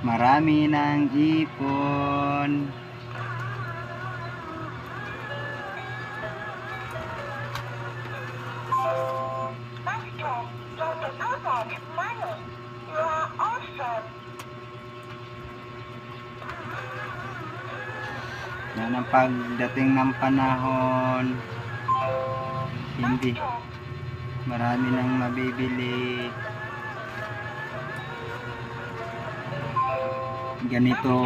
Marami ng ipon. Yan ang pagdating ng panahon. Hindi. Marami nang mabibili. Ganito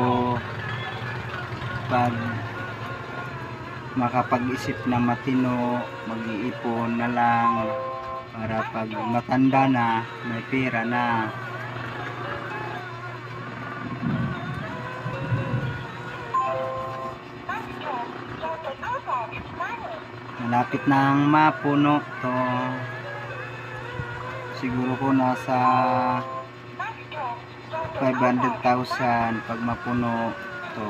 pag makapag-isip na matino, mag-iipon na lang para pag matanda na, may pera na. Malapit nang mapuno to. Siguro ko nasa 500,000 pag mapuno to.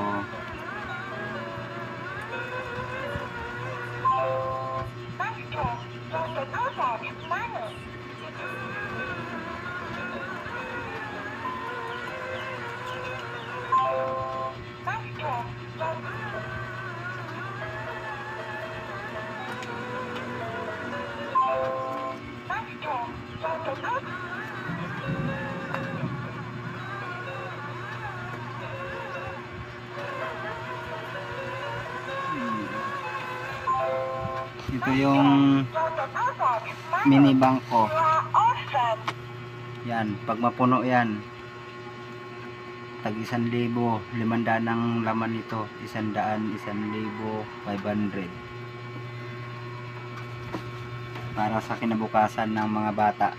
Master, your Ito yung mini bank ko. You are awesome. Yan, pag mapuno yan. Tag isan libo, limandaan ang laman nito. Isandaan, isan libo, 500. Para sa kinabukasan ng mga bata.